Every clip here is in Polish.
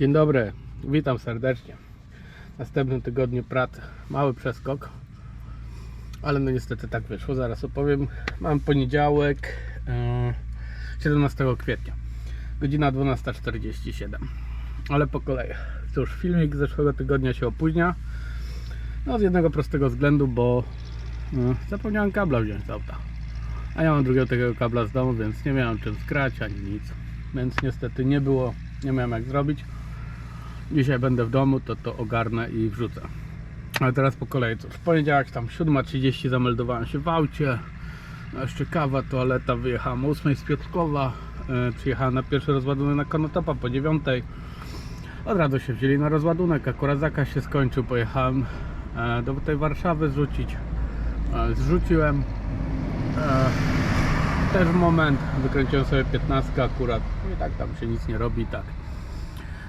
Dzień dobry, witam serdecznie. W następnym tygodniu pracy mały przeskok, ale no niestety tak wyszło. Zaraz opowiem. Mam poniedziałek, e, 17 kwietnia, godzina 12.47. Ale po kolei. Cóż, filmik z zeszłego tygodnia się opóźnia. No z jednego prostego względu, bo no, zapomniałem kabla wziąć z auta. A ja mam drugiego takiego kabla z domu, więc nie miałem czym skrać ani nic. Więc niestety nie było, nie miałem jak zrobić. Dzisiaj będę w domu, to to ogarnę i wrzucę. Ale teraz po kolei, w poniedziałek tam 7.30 zameldowałem się w aucie. No jeszcze kawa, toaleta, wyjechałem o 8 z Piotrkowa. Yy, przyjechałem na pierwszy rozładunek na Konotopa po 9. Od razu się wzięli na rozładunek, akurat zakaz się skończył, pojechałem e, do tej Warszawy zrzucić. E, zrzuciłem. E, też moment, wykręciłem sobie 15 akurat. No i tak tam się nic nie robi, tak.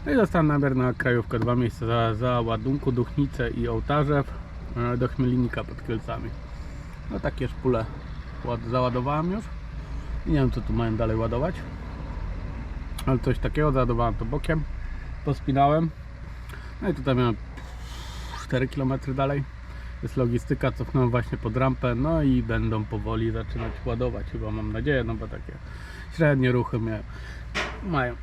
No i dostałem namiar na krajówkę, dwa miejsca za, za ładunku, Duchnice i Ołtarzew e, do Chmielnika pod Kielcami. No takie szpule ład, załadowałem już. I nie wiem co tu mają dalej ładować. Ale coś takiego, załadowałem to bokiem. Pospinałem. No i tutaj miałem 4 km dalej. Jest logistyka, cofnąłem właśnie pod rampę, no i będą powoli zaczynać ładować, chyba mam nadzieję, no bo takie średnie ruchy mają.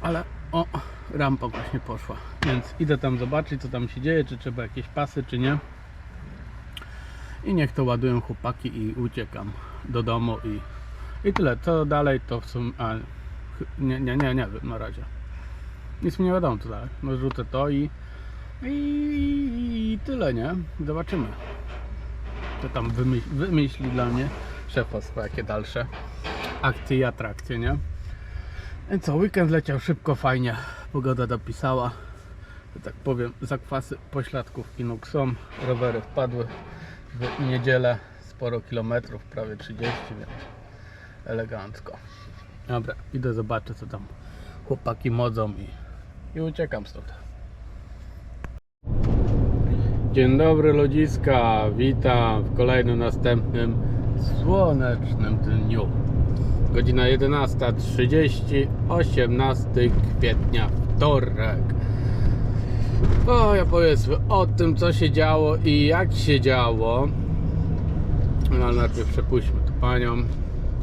Ale o, rampa właśnie poszła, więc idę tam zobaczyć, co tam się dzieje, czy trzeba jakieś pasy, czy nie. I niech to ładują chłopaki i uciekam do domu i, i tyle. Co dalej, to w sumie, a, nie, nie, nie, nie wiem na razie. Nic mi nie wiadomo co dalej. No rzucę to i, i, i tyle, nie? Zobaczymy. Co tam wymyśli, wymyśli dla mnie szefostwo, jakie dalsze akcje i atrakcje, nie? I co, weekend leciał szybko, fajnie. Pogoda dopisała. Tak powiem, zakwasy pośladków nóg są. Rowery wpadły w niedzielę. Sporo kilometrów, prawie 30, więc elegancko. Dobra, idę zobaczę co tam chłopaki modzą i, i uciekam stąd. Dzień dobry ludziska, witam w kolejnym następnym słonecznym dniu. Godzina 11.30, 18 kwietnia, wtorek. O, ja powiedzmy o tym, co się działo i jak się działo. No ale najpierw przepuśćmy tu panią.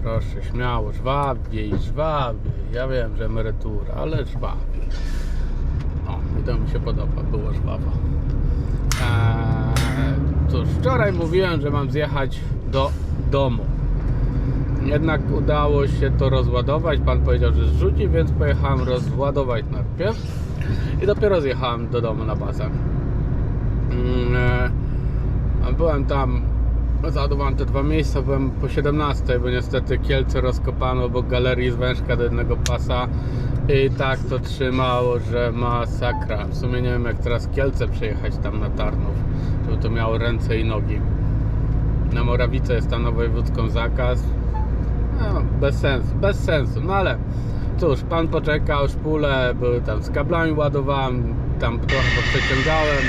Proszę, śmiało, żwabiej, żwabiej. Ja wiem, że emerytura, ale żwabiej. O, i to mi się podoba, było żwawo. Eee, cóż, wczoraj mówiłem, że mam zjechać do domu. Jednak udało się to rozładować. Pan powiedział, że zrzuci, więc pojechałem rozładować najpierw. I dopiero zjechałem do domu na bazę. Mm, e, Byłem tam, załadowałem te dwa miejsca, byłem po 17, bo niestety Kielce rozkopano obok galerii z wężka do jednego pasa. I tak to trzymało, że masakra. W sumie nie wiem jak teraz Kielce przejechać tam na Tarnów, żeby to miało ręce i nogi. Na Morawice jest na wojewódzką zakaz. No, bez sensu, bez sensu, no ale cóż, pan poczekał, szpule były tam z kablami ładowałem, tam trochę poprzeciągałem,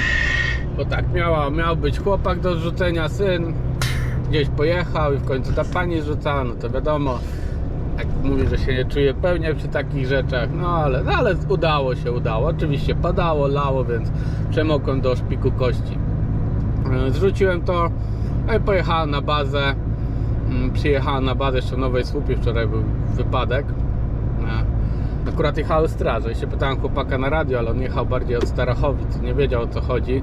bo tak miała, miał być chłopak do zrzucenia, syn, gdzieś pojechał i w końcu ta pani rzucała, no to wiadomo, jak mówi, że się nie czuje pewnie przy takich rzeczach, no ale, no ale udało się, udało, oczywiście padało, lało, więc przemokłem do szpiku kości. E, Zrzuciłem to, no i pojechałem na bazę, Mm, przyjechałem na bazę jeszcze w Nowej Słupie, wczoraj był wypadek. E, Akurat jechały straże i się pytałem chłopaka na radio, ale on jechał bardziej od Starachowic, nie wiedział o co chodzi.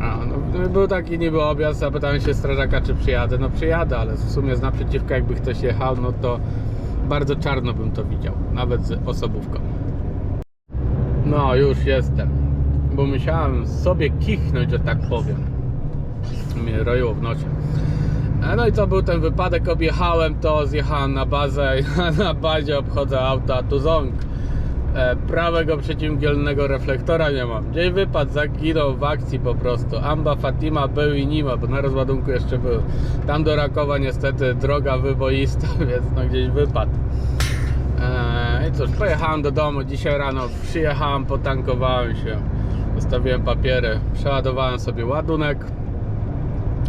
A, no, był taki niby objazd, zapytałem się strażaka czy przyjadę, no przyjadę, ale w sumie z naprzeciwka jakby ktoś jechał, no to bardzo czarno bym to widział, nawet z osobówką. No już jestem, bo musiałem sobie kichnąć, że tak powiem. Mnie roiło w nocie. E, No i co był ten wypadek, objechałem to, zjechałem na bazę na bazie obchodzę auta Tuzong. E, prawego przeciwmgielnego reflektora nie mam. Gdzieś wypadł, zaginął w akcji po prostu. Amba Fatima był i nie ma, bo na rozładunku jeszcze był. Tam do Rakowa niestety droga wyboista, więc no gdzieś wypadł. E, I cóż, pojechałem do domu. Dzisiaj rano przyjechałem, potankowałem się. Zostawiłem papiery, przeładowałem sobie ładunek.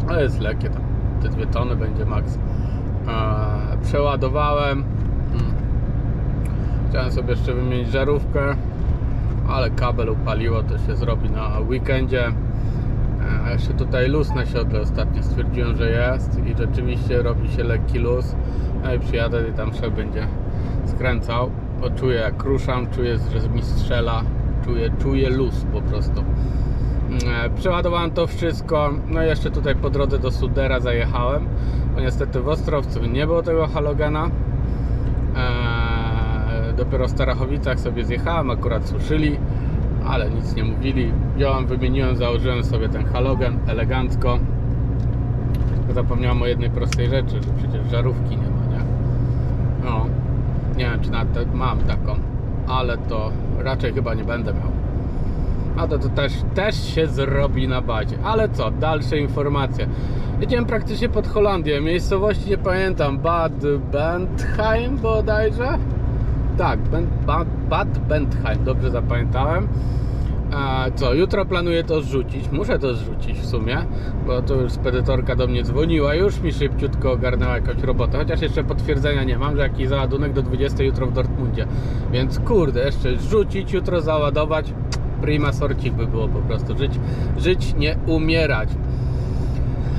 Ale jest lekkie tam. Te dwie tony będzie maks. Przeładowałem. Mm. Chciałem sobie jeszcze wymienić żarówkę. ale kabel upaliło, to się zrobi na weekendzie. A jeszcze tutaj luz na siodle ostatnio stwierdziłem, że jest i rzeczywiście robi się lekki luz. No i przyjadę i tam trzeba będzie skręcał, bo czuję jak ruszam, czuję, że mi strzela, czuję, czuję luz po prostu. E, Przeładowałem to wszystko, no i jeszcze tutaj po drodze do Sudera zajechałem, bo niestety w Ostrowcu nie było tego halogena. Eee, dopiero w Starachowicach sobie zjechałem, akurat suszyli, ale nic nie mówili. Wziąłem, wymieniłem, założyłem sobie ten halogen elegancko. Zapomniałem o jednej prostej rzeczy, że przecież żarówki nie ma, nie? No, nie wiem czy nawet mam taką, ale to raczej chyba nie będę miał. A to, to też, też się zrobi na bazie. Ale co, dalsze informacje. Jedziemy praktycznie pod Holandię. Miejscowości nie pamiętam. Bad Bentheim bodajże? Tak, ben, Bad, Bad Bentheim, dobrze zapamiętałem. A co, jutro planuję to zrzucić. Muszę to zrzucić w sumie, bo to już spedytorka do mnie dzwoniła. Już mi szybciutko ogarnęła jakąś robotę. Chociaż jeszcze potwierdzenia nie mam, że jakiś załadunek do 20 jutro w Dortmundzie. Więc kurde, jeszcze zrzucić, jutro załadować. Prima sorcik by było po prostu. Żyć, żyć nie umierać.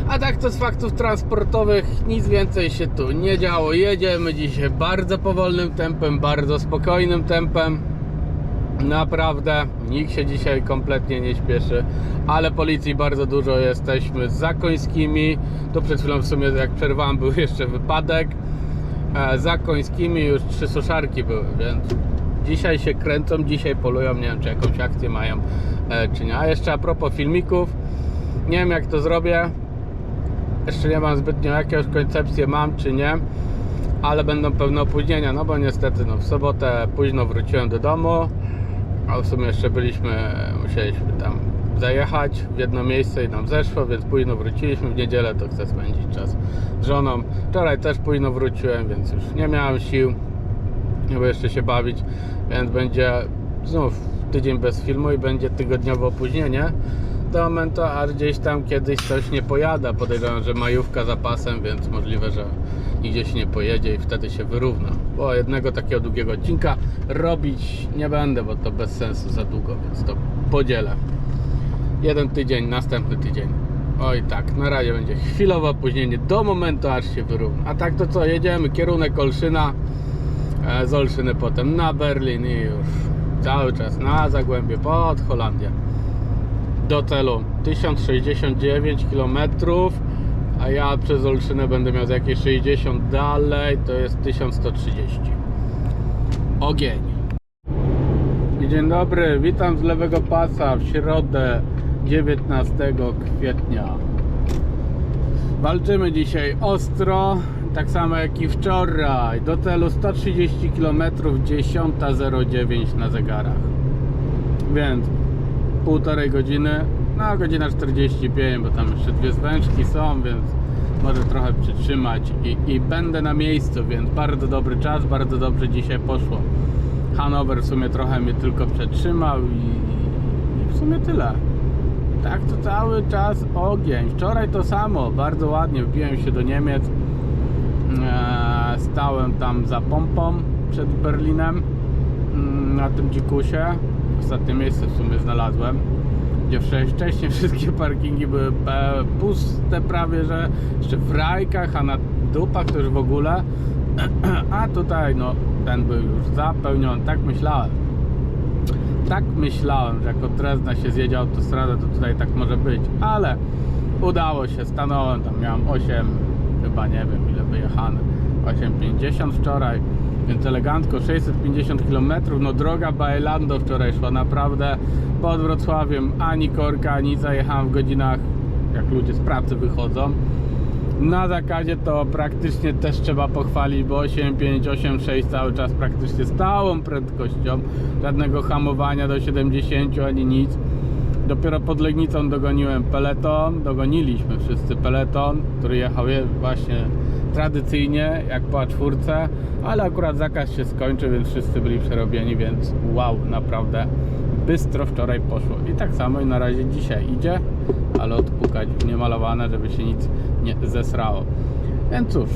A tak to z faktów transportowych nic więcej się tu nie działo. Jedziemy dzisiaj bardzo powolnym tempem, bardzo spokojnym tempem. Naprawdę nikt się dzisiaj kompletnie nie śpieszy, ale policji bardzo dużo jesteśmy z Zakońskimi. Tu przed chwilą w sumie jak przerwałem był jeszcze wypadek. E, Za Końskimi już trzy suszarki były, więc dzisiaj się kręcą, dzisiaj polują, nie wiem czy jakąś akcję mają e, czy nie. A jeszcze a propos filmików, nie wiem jak to zrobię, jeszcze nie mam zbytnio jakąś koncepcję mam czy nie, ale będą pewne opóźnienia, no bo niestety no, w sobotę późno wróciłem do domu, a w sumie jeszcze byliśmy, musieliśmy tam zajechać w jedno miejsce i nam zeszło, więc późno wróciliśmy. W niedzielę to chcę spędzić czas z żoną. Wczoraj też późno wróciłem, więc już nie miałem sił, żeby jeszcze się bawić, więc będzie znów tydzień bez filmu i będzie tygodniowe opóźnienie do momentu, a gdzieś tam kiedyś coś nie pojada. Podejrzewam, że majówka za pasem, więc możliwe, że nigdzie się nie pojedzie i wtedy się wyrówna. Bo jednego takiego długiego odcinka robić nie będę, bo to bez sensu za długo, więc to podzielę. Jeden tydzień, następny tydzień. Oj tak, na razie będzie chwilowe opóźnienie do momentu aż się wyrówna. A tak to co, jedziemy, kierunek Olszyna, z Olszyny potem na Berlin i już cały czas na Zagłębie pod Holandię do celu 1069 km, a ja przez Olszynę będę miał jakieś 60 dalej, to jest 1130. Ogień. Dzień dobry, witam z lewego pasa w środę 19 kwietnia. Walczymy dzisiaj ostro, tak samo jak i wczoraj. Do celu 130 km, 10.09 na zegarach. Więc półtorej godziny, no godzina 45, bo tam jeszcze dwie zwężki są, więc może trochę przytrzymać i, i będę na miejscu, więc bardzo dobry czas, bardzo dobrze dzisiaj poszło. Hanower w sumie trochę mnie tylko przetrzymał i, i w sumie tyle. Tak to cały czas ogień. Wczoraj to samo, bardzo ładnie wbiłem się do Niemiec. Eee, stałem tam za pompą przed Berlinem mm, na tym dzikusie. Ostatnie miejsce w sumie znalazłem, gdzie wcze- wcześniej wszystkie parkingi były puste prawie, że jeszcze w rajkach, a na dupach już w ogóle. A tutaj no ten był już zapełniony, tak myślałem. Tak myślałem, że jak od Drezna się zjedzie autostrada, to tutaj tak może być, ale udało się, stanąłem, tam miałem 8, chyba nie wiem ile wyjechane, 8,50 wczoraj, więc elegancko, 650 km, no droga Bailando wczoraj szła naprawdę pod Wrocławiem, ani korka, ani zajechałem w godzinach, jak ludzie z pracy wychodzą. Na zakazie to praktycznie też trzeba pochwalić, bo 8,5, 8,6 cały czas praktycznie stałą prędkością. Żadnego hamowania do 70 ani nic. Dopiero pod Legnicą dogoniłem peleton, dogoniliśmy wszyscy peleton, który jechał je- właśnie tradycyjnie, jak po A4, ale akurat zakaz się skończył, więc wszyscy byli przerobieni, więc wow, naprawdę bystro wczoraj poszło. I tak samo i na razie dzisiaj idzie, ale odpukać niemalowane, żeby się nic nie zesrało. Więc cóż,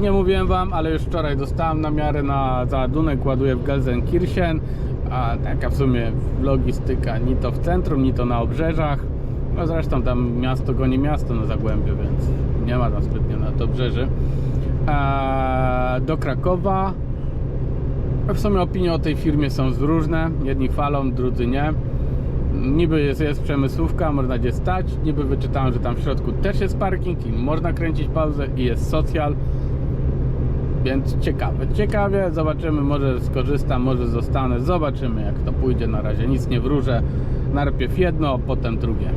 nie mówiłem wam, ale już wczoraj dostałem namiary na załadunek, ładuję w Gelsenkirchen a taka w sumie logistyka, ni to w centrum, ni to na obrzeżach. No zresztą tam miasto goni miasto na Zagłębie, więc nie ma tam zbytnio na obrzeży. A do Krakowa w sumie opinie o tej firmie są różne. Jedni chwalą, drudzy nie. Niby jest, jest przemysłówka, można gdzie stać. Niby wyczytałem, że tam w środku też jest parking i można kręcić pauzę i jest socjal. Więc ciekawe, ciekawie, zobaczymy, może skorzystam, może zostanę, zobaczymy jak to pójdzie. Na razie, nic nie wróżę, najpierw jedno, potem drugie.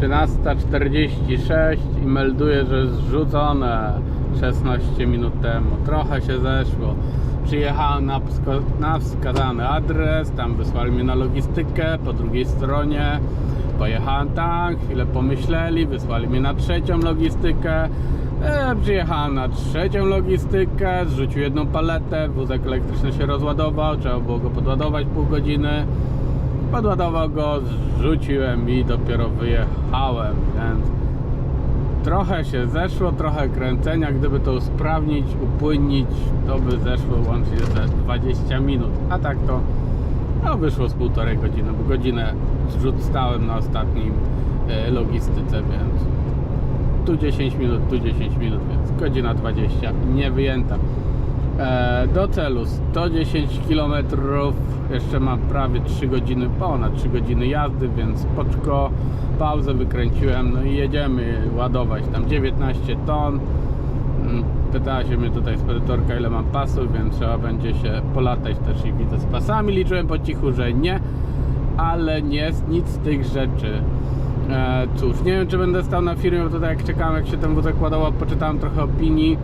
13.46 i melduje, że zrzucone. 16 minut temu, trochę się zeszło. Przyjechałem na, na wskazany adres, tam wysłali mnie na logistykę, po drugiej stronie. Pojechałem tam, chwilę pomyśleli, wysłali mnie na trzecią logistykę e, przyjechałem na trzecią logistykę, zrzucił jedną paletę, wózek elektryczny się rozładował, trzeba było go podładować pół godziny. Podładował go, zrzuciłem i dopiero wyjechałem, więc trochę się zeszło, trochę kręcenia, gdyby to usprawnić, upłynnić, to by zeszło łącznie ze 20 minut, a tak to no, wyszło z półtorej godziny, bo godzinę zrzut stałem na ostatnim e, logistyce, więc tu 10 minut, tu 10 minut, więc godzina 20 nie wyjęta. E, do celu 110 km, jeszcze mam prawie 3 godziny, ponad 3 godziny jazdy, więc poczko, pauzę wykręciłem, no i jedziemy ładować tam 19 ton. Mm, Pytała się mnie tutaj spedytorka ile mam pasów, więc trzeba będzie się polatać też i widzę z pasami. Liczyłem po cichu, że nie, ale nie jest nic z tych rzeczy. E, cóż, nie wiem czy będę stał na firmie, bo tutaj jak czekałem jak się ten wózek ładował, poczytałem trochę opinii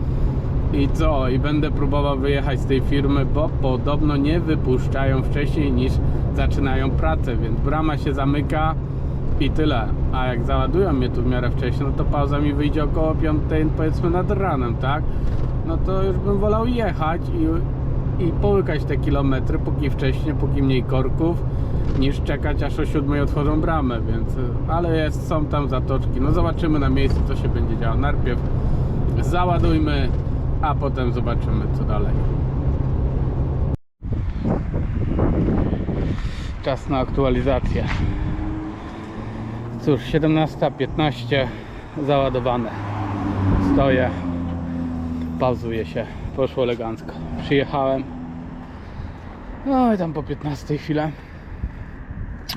i co? I będę próbował wyjechać z tej firmy, bo podobno nie wypuszczają wcześniej niż zaczynają pracę, więc brama się zamyka i tyle. A jak załadują mnie tu w miarę wcześniej, no to pauza mi wyjdzie około 5, powiedzmy nad ranem, tak? No to już bym wolał jechać i, i połykać te kilometry, póki wcześniej, póki mniej korków, niż czekać aż o 7 otworzą bramę, więc... Ale jest, są tam zatoczki, no zobaczymy na miejscu, co się będzie działo. Najpierw załadujmy, a potem zobaczymy co dalej. Czas na aktualizację. Cóż, 17.15 załadowane. Stoję, pauzuję się. Poszło elegancko. Przyjechałem. No i tam po 15 chwilę.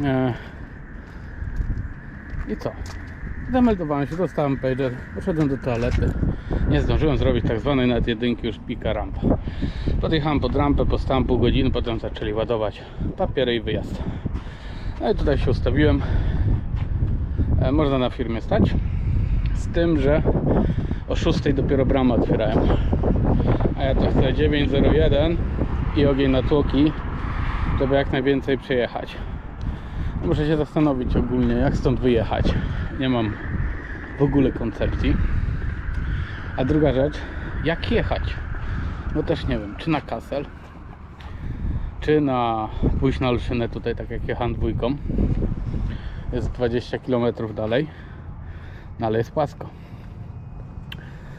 E, I co? Zameldowałem się, dostałem pager, poszedłem do toalety. Nie zdążyłem zrobić tak zwanej nawet jedynki, już pika rampa. Podjechałem pod rampę, postałem pół godziny, potem zaczęli ładować papiery i wyjazd. No i tutaj się ustawiłem. E, Można na firmie stać. Z tym, że o 6 dopiero bramę otwierają. A ja to chcę 901 i ogień na tłoki, żeby jak najwięcej przejechać. Muszę się zastanowić ogólnie, jak stąd wyjechać. Nie mam w ogóle koncepcji. A druga rzecz, jak jechać? No też nie wiem, czy na Kassel, czy na pójść na Olszynę tutaj, tak jak jechałem dwójką. Jest 20 km dalej, no ale jest płasko.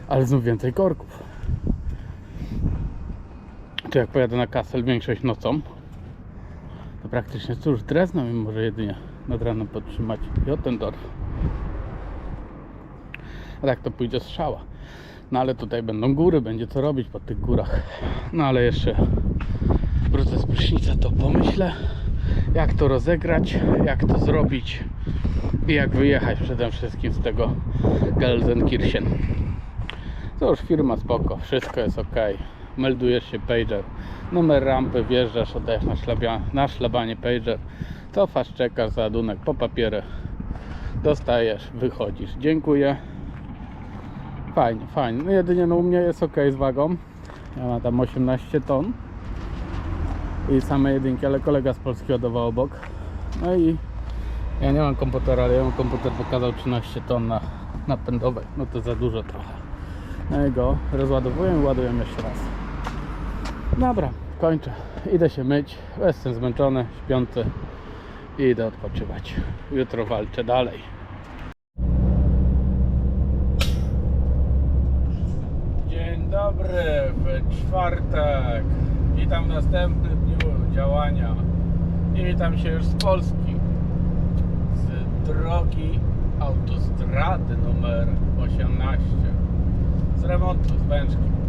Ale znów więcej korków. Czy jak pojadę na Kassel większość nocą, to praktycznie cóż, Drezno mi może jedynie nad ranem podtrzymać i o ten tor. A tak to pójdzie strzała. No ale tutaj będą góry, będzie co robić po tych górach. No ale jeszcze wrócę z prysznica, to pomyślę, jak to rozegrać, jak to zrobić i jak wyjechać przede wszystkim z tego Gelsenkirchen. Cóż, firma spoko, wszystko jest ok. Meldujesz się pager, numer rampy, wjeżdżasz, oddajesz na, szlabia, na szlabanie pager, cofasz, czekasz za ładunek po papiery, dostajesz, wychodzisz. Dziękuję. Fajnie, fajnie. No jedynie no u mnie jest ok z wagą. Ja mam tam 18 ton. I same jedynki, ale kolega z Polski ładował obok. No i ja nie mam komputera, ale ja mam komputer pokazał 13 ton na napędowej. No to za dużo trochę. No i go rozładowuję i ładuję jeszcze raz. Dobra, kończę. Idę się myć. Jestem zmęczony, śpiący i idę odpoczywać. Jutro walczę dalej. Dzień dobry, w czwartek witam w następnym dniu działania. I witam się już z Polski. Z drogi autostrady numer 18. Z remontu, z Wężki.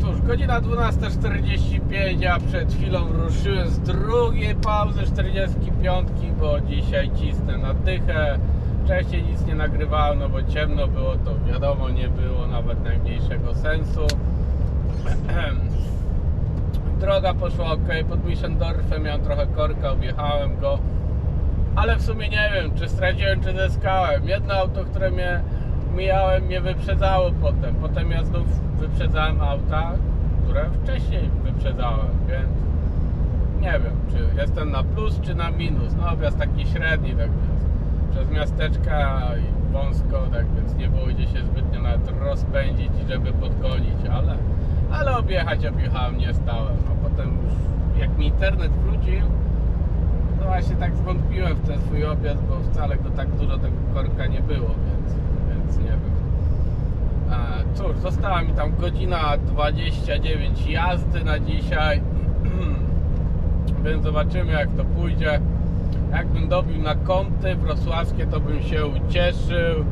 Cóż, godzina 12.45, a przed chwilą ruszyłem z drugiej pauzy 45, bo dzisiaj cisnę na dychę. Wcześniej nic nie nagrywałem, no bo ciemno było, to wiadomo, nie było nawet najmniejszego sensu. Droga poszła ok, pod Mischendorfem miałem trochę korka, objechałem go. Ale w sumie nie wiem, czy straciłem, czy zyskałem. Jedno auto, które mnie mijałem, mnie wyprzedzało potem. Potem ja znów wyprzedzałem auta, które wcześniej wyprzedzałem, więc nie wiem, czy jestem na plus, czy na minus. No objazd taki średni, tak więc przez miasteczka i wąsko, tak więc nie było gdzie się zbytnio nawet rozpędzić, żeby podgonić, ale, ale objechać objechałem, nie stałem. A potem już jak mi internet wrócił, no właśnie tak zwątpiłem w ten swój objazd, bo wcale go tak dużo tego korka nie było, nie wiem. E, cóż, została mi tam godzina 29 jazdy na dzisiaj, więc zobaczymy jak to pójdzie. Jakbym dobił na kąty wrocławskie, to bym się ucieszył.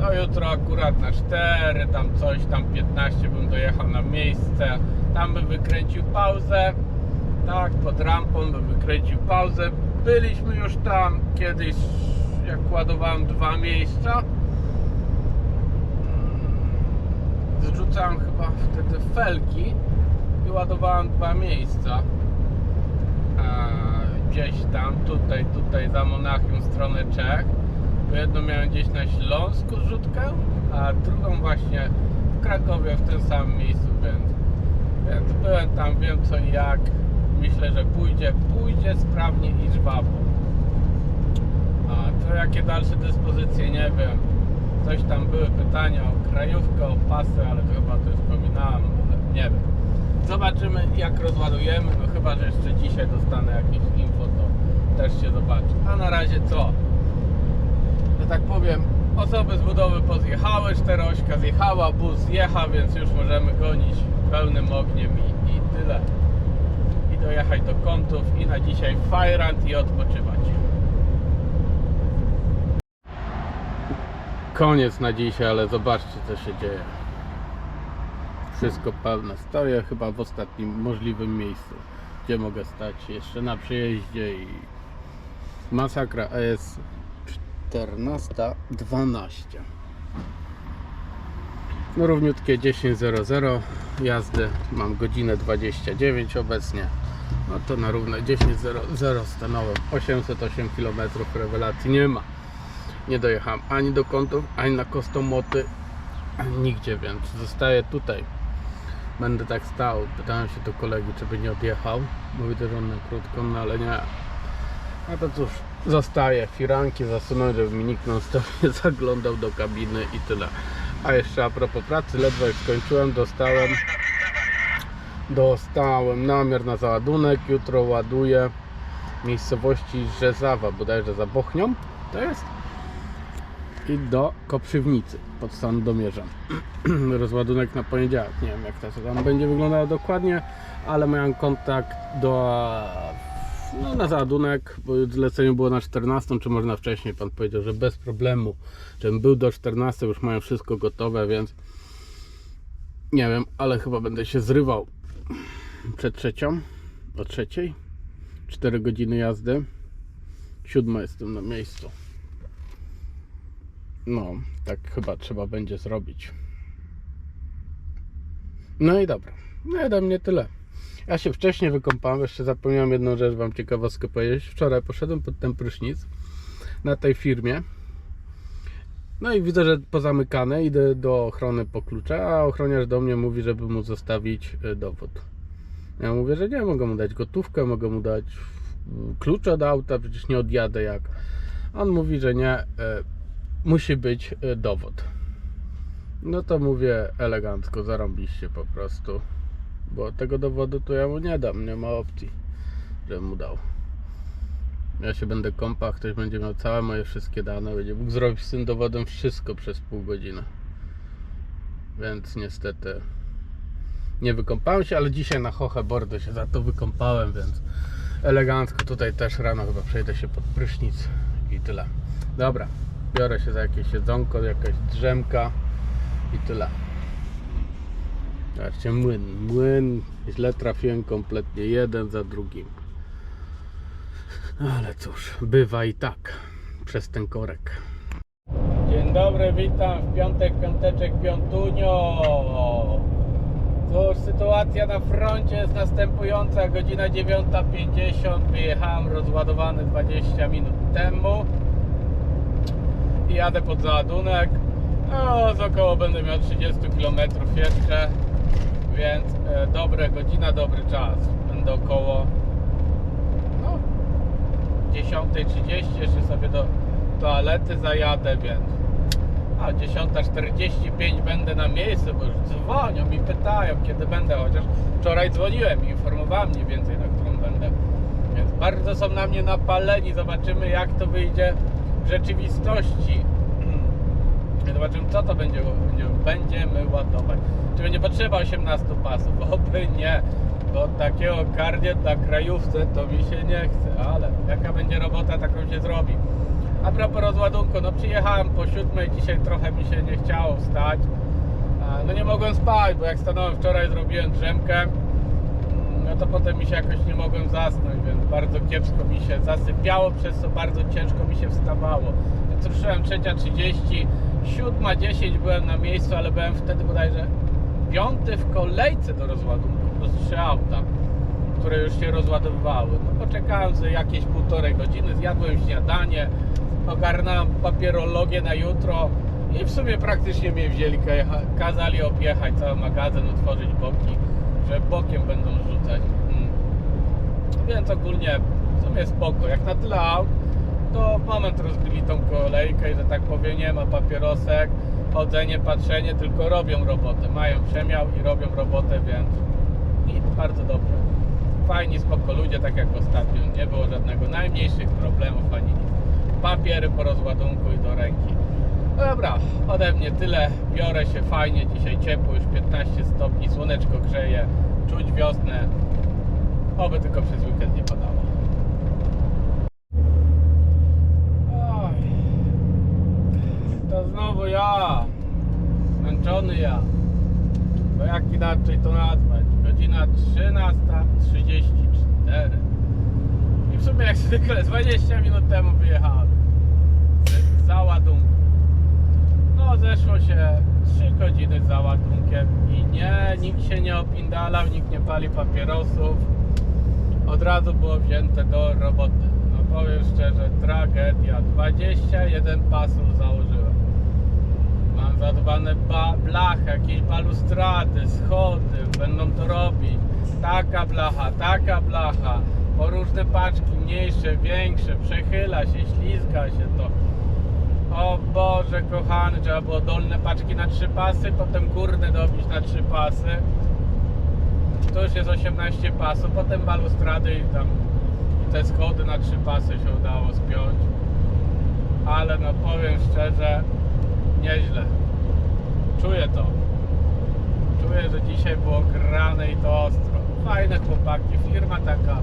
No jutro akurat na 4, tam coś, tam 15 bym dojechał na miejsce. Tam bym wykręcił pauzę. Tak, pod rampą bym wykręcił pauzę. Byliśmy już tam kiedyś, jak ładowałem dwa miejsca. Zrzucałem chyba wtedy felki i ładowałem dwa miejsca. A, gdzieś tam, tutaj, tutaj za Monachium w stronę Czech. Bo jedną miałem gdzieś na Śląsku zrzutkę, a drugą właśnie w Krakowie w tym samym miejscu, więc, więc byłem tam, wiem co i jak. Myślę, że pójdzie, pójdzie sprawnie i żwawo. A to jakie dalsze dyspozycje, nie wiem. Coś tam były pytania o krajówkę, o pasy, ale to chyba to wspominałem, ale nie wiem. Zobaczymy jak rozładujemy, no chyba, że jeszcze dzisiaj dostanę jakieś info, to też się zobaczy. A na razie co? Że tak powiem, osoby z budowy pozjechały, czterośka zjechała, bus zjechał, więc już możemy gonić pełnym ogniem i, i tyle. I dojechać do kątów i na dzisiaj fajrant i odpoczywać. Koniec na dzisiaj, ale zobaczcie co się dzieje. Wszystko pełne. Stoję chyba w ostatnim możliwym miejscu, gdzie mogę stać jeszcze na przejeździe i masakra. Jest 14.12. No równiutkie 10.00 jazdy. Mam godzinę 29 obecnie. No to na równe 10.00 stanąłem. 808 km rewelacji nie ma. Nie dojechałem ani do kątów, ani na kostomoty, nigdzie, więc zostaję tutaj. Będę tak stał. Pytałem się do kolegi, czy by nie odjechał. Mówi też on na krótką, no ale nie. No to cóż, zostaję. Firanki zasunąć, żeby mi nikt nie zaglądał do kabiny i tyle. A jeszcze a propos pracy, ledwo jak skończyłem, dostałem dostałem namiar na załadunek. Jutro ładuję miejscowości Rzezawa, bodajże za Bochnią. To jest i do Koprzywnicy pod Sandomierzem. Rozładunek na poniedziałek. Nie wiem jak to tam będzie wyglądało dokładnie, ale miałem kontakt do no, na załadunek, bo zlecenie było na 14, czy można wcześniej. Pan powiedział, że bez problemu, żebym był do 14, już mają wszystko gotowe, więc nie wiem, ale chyba będę się zrywał przed trzecią, o trzeciej, 4 godziny jazdy, siódma jestem na miejscu. No, tak chyba trzeba będzie zrobić. No i dobra. No i ode mnie tyle. Ja się wcześniej wykąpałem, jeszcze zapomniałem jedną rzecz Wam ciekawostkę powiedzieć. Wczoraj poszedłem pod ten prysznic na tej firmie. No i widzę, że pozamykane. Idę do ochrony po klucze, a ochroniarz do mnie mówi, żeby mu zostawić y, dowód. Ja mówię, że nie, mogę mu dać gotówkę, mogę mu dać klucze od auta, przecież nie odjadę jak. On mówi, że nie, y, musi być y, dowód. No to mówię elegancko, zarąbiście po prostu. Bo tego dowodu to ja mu nie dam, nie ma opcji, żebym mu dał. Ja się będę kąpał, ktoś będzie miał całe moje wszystkie dane, będzie mógł zrobić z tym dowodem wszystko przez pół godziny. Więc niestety nie wykąpałem się, ale dzisiaj na Hoche Bordo się za to wykąpałem, więc elegancko tutaj też rano chyba przejdę się pod prysznic i tyle. Dobra, biorę się za jakieś jedzonko, jakaś drzemka i tyle. Zobaczcie, młyn, młyn, źle trafiłem kompletnie, jeden za drugim. Ale cóż, bywa i tak, przez ten korek. Dzień dobry, witam w piątek, piąteczek, piątunio. Cóż, sytuacja na froncie jest następująca. Godzina 9.50, wyjechałem rozładowany 20 minut temu. Jadę pod załadunek. No, z około będę miał 30 km jeszcze, więc e, dobre godzina, dobry czas. Będę około no, 10.30 jeszcze sobie do toalety zajadę, więc a 10.45 będę na miejscu, bo już dzwonią i pytają kiedy będę, chociaż wczoraj dzwoniłem i informowałem mniej więcej na którą będę, więc bardzo są na mnie napaleni, zobaczymy jak to wyjdzie w rzeczywistości. Zobaczymy co to będzie, będzie będziemy ładować. Czy będzie potrzeba 18 pasów? Oby nie, bo takiego kardio na krajówce to mi się nie chce, ale jaka będzie robota, taką się zrobi. A propos rozładunku, no przyjechałem po siódmej, dzisiaj trochę mi się nie chciało wstać. No nie mogłem spać, bo jak stanąłem wczoraj, zrobiłem drzemkę, no to potem mi się jakoś nie mogłem zasnąć, więc bardzo kiepsko mi się zasypiało, przez co bardzo ciężko mi się wstawało. Więc ruszyłem 3.30, 7.10 byłem na miejscu, ale byłem wtedy bodajże piąty w kolejce do rozładunku, plus trzy auta które już się rozładowywały. No poczekałem sobie jakieś półtorej godziny, zjadłem śniadanie, ogarnąłem papierologię na jutro i w sumie praktycznie mnie wzięli, kazali objechać cały magazyn, otworzyć boki, że bokiem będą rzucać. Mm. Więc ogólnie w sumie spoko. Jak na tyle aut, to w moment rozbili tą kolejkę i że tak powiem nie ma papierosek, chodzenie, patrzenie, tylko robią robotę. Mają przemiał i robią robotę, więc i bardzo dobrze. Fajni, spoko ludzie, tak jak ostatnio. Nie było żadnego najmniejszych problemów ani nic. Papiery po rozładunku i do ręki. Dobra, ode mnie tyle. Biorę się fajnie. Dzisiaj ciepło, już 15 stopni, słoneczko grzeje. Czuć wiosnę. Oby tylko przez weekend nie padało. To znowu ja. Zmęczony ja. Bo jak inaczej to nazwać? Godzina 13.34. I w sumie jak zwykle 20 minut temu wyjechałem. Z załadunku. No zeszło się 3 godziny z załadunkiem i nie, nikt się nie opindalał, nikt nie pali papierosów. Od razu było wzięte do roboty. No powiem szczerze, tragedia. 21 pasów założyłem. Mam zadbane ba- blachy, jakieś balustrady, schody, będą to robić. Taka blacha, taka blacha, po różne paczki, mniejsze, większe, przechyla się, ślizga się to. O Boże kochany, trzeba było dolne paczki na trzy pasy, potem górne dobić na trzy pasy. To już jest 18 pasów, potem balustrady i tam te schody na trzy pasy się udało spiąć. Ale no powiem szczerze, nieźle. Czuję to. Czuję, że dzisiaj było grane i to ostro. Fajne chłopaki, firma taka.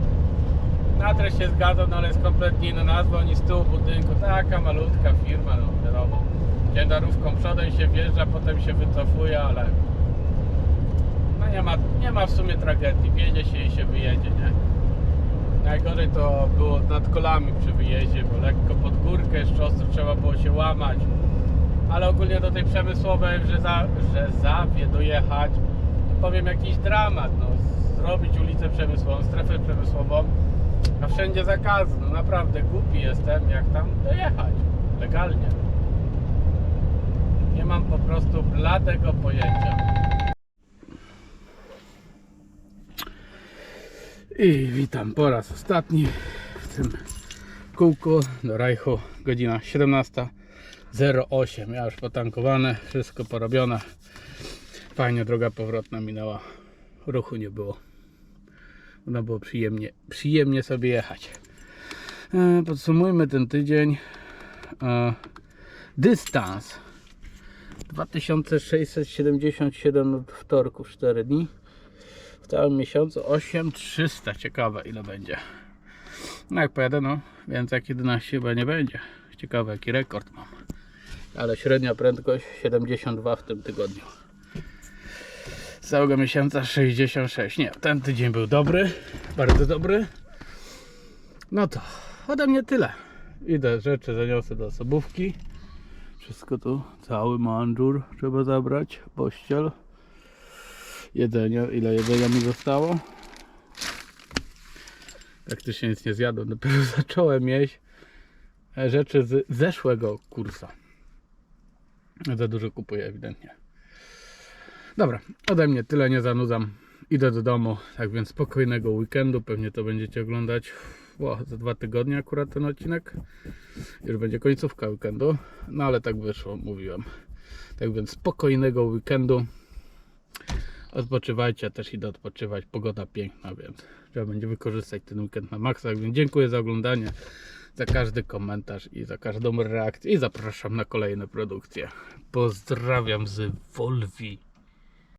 Na treść się zgadzam, no ale jest kompletnie inna nazwa, oni z tyłu budynku. Taka malutka firma, no wiadomo. Ciężarówką przodem się wjeżdża, potem się wycofuje, ale no nie ma, nie ma w sumie tragedii. Wjedzie się i się wyjedzie, nie? Najgorzej to było nad kolami przy wyjeździe, bo lekko pod górkę jeszcze ostro trzeba było się łamać. Ale ogólnie do tej przemysłowej, że, za, że zawie dojechać, powiem jakiś dramat, no. Zrobić ulicę przemysłową, strefę przemysłową, a wszędzie zakaz. No naprawdę głupi jestem, jak tam dojechać legalnie. Nie mam po prostu bladego pojęcia. I witam po raz ostatni w tym kółku do Rajchu. Godzina 17.08. Ja już potankowane, wszystko porobione. Fajnie droga powrotna minęła. Ruchu nie było. No było przyjemnie, przyjemnie sobie jechać. E, Podsumujmy ten tydzień. E, Dystans 2677 wtorków 4 dni. całym miesiącu 8300. Ciekawe ile będzie. No jak pojadę, no więc jak 11 chyba nie będzie. Ciekawe jaki rekord mam. Ale średnia prędkość 72 w tym tygodniu. Całego miesiąca 66. Nie, ten tydzień był dobry, bardzo dobry. No to ode mnie tyle. Idę rzeczy zaniosę do osobówki. Wszystko tu, cały manżur trzeba zabrać, pościel. Jedzenie, ile jedzenia mi zostało? Praktycznie nic nie zjadłem, dopiero zacząłem jeść e, rzeczy z zeszłego kursa. Za dużo kupuję ewidentnie. Dobra, ode mnie tyle, nie zanudzam. Idę do domu, tak więc spokojnego weekendu. Pewnie to będziecie oglądać o, za dwa tygodnie akurat ten odcinek. Już będzie końcówka weekendu. No ale tak wyszło, mówiłem. Tak więc spokojnego weekendu. Odpoczywajcie, ja też idę odpoczywać. Pogoda piękna, więc trzeba będzie wykorzystać ten weekend na maksa. Tak więc dziękuję za oglądanie, za każdy komentarz i za każdą reakcję. I zapraszam na kolejne produkcje. Pozdrawiam z Wolwi.